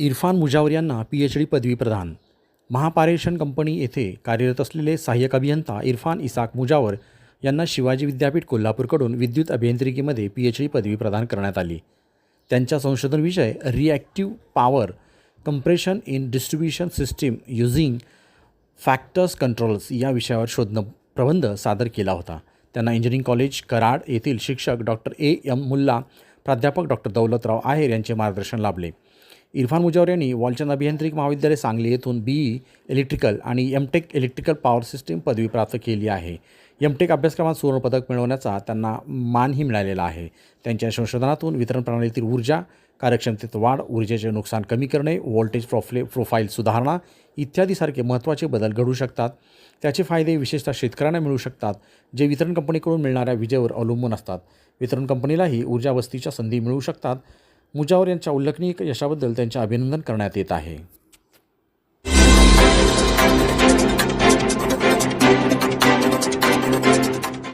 इरफान मुजावर यांना P H D पदवी प्रदान. महापारेषण कंपनी येथे कार्यरत असलेले सहाय्यक अभियंता इरफान इसाक मुजावर यांना शिवाजी विद्यापीठ कोल्हापूरकडून विद्युत अभियांत्रिकीमध्ये पी एच डी पदवी प्रदान करण्यात आली. त्यांचा संशोधन विषय reactive power compression in distribution system using factors controls या विषयावर शोधन प्रबंध सादर केला होता. त्यांना इंजिनिअरिंग कॉलेज कराड येथील शिक्षक डॉक्टर ए एम मुल्ला प्राध्यापक डॉक्टर दौलतराव आहेर यांचे मार्गदर्शन लाभले. इरफान मुजावर यांनी वालचंद अभियांत्रिक महाविद्यालय सांगली येथून बी ई इलेक्ट्रिकल आणि एमटेक इलेक्ट्रिकल पॉवर सिस्टीम पदवी प्राप्त केली आहे. एमटेक अभ्यासक्रमात सुवर्णपदक मिळवण्याचा त्यांना मानही मिळालेला आहे. त्यांच्या संशोधनातून वितरण प्रणालीतील ऊर्जा कार्यक्षमतेत वाढ ऊर्जेचे नुकसान कमी करणे व्होल्टेज प्रोफले प्रोफाईल सुधारणा इत्यादीसारखे महत्त्वाचे बदल घडू शकतात. त्याचे फायदे विशेषतः शेतकऱ्यांना मिळू शकतात जे वितरण कंपनीकडून मिळणाऱ्या विजेवर अवलंबून असतात. वितरण कंपनीलाही ऊर्जा वस्तीच्या संधी मिळू शकतात. मुजावर यांच्या उल्लेखनीय यशाबद्दल त्यांचे अभिनंदन करण्यात येत आहे.